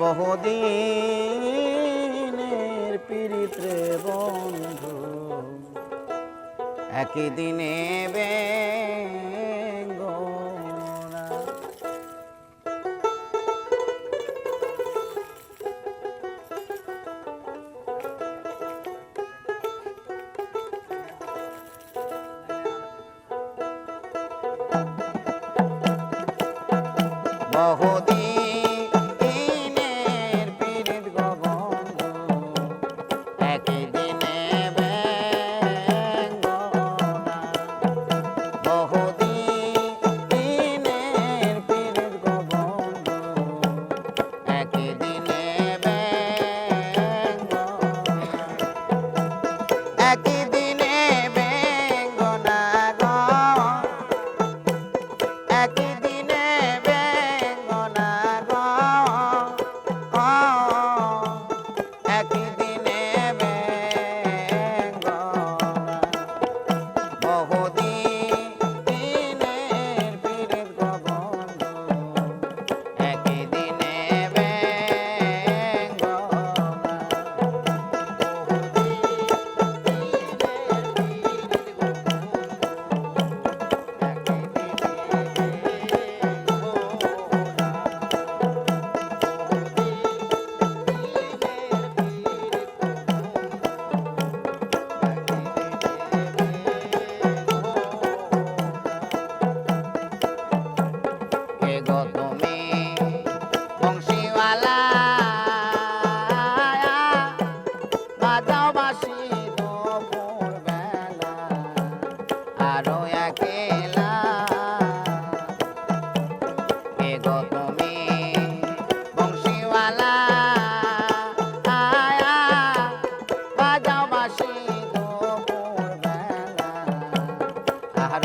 বহুদিনের পীড়িত বন্ধু একই দিনে বে বহুদিন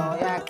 Yeah.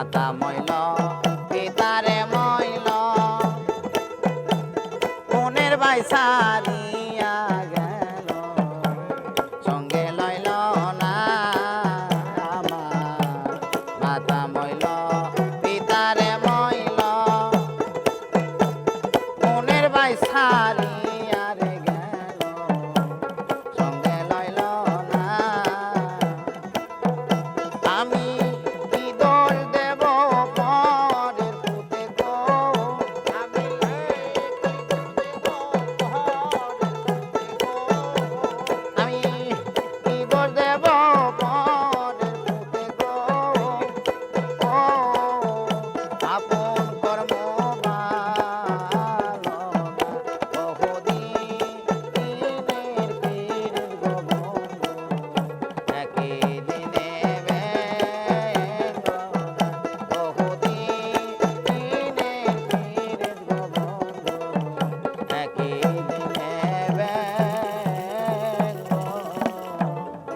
দাদা মইল পিতারে মইল। মনের বাইসারি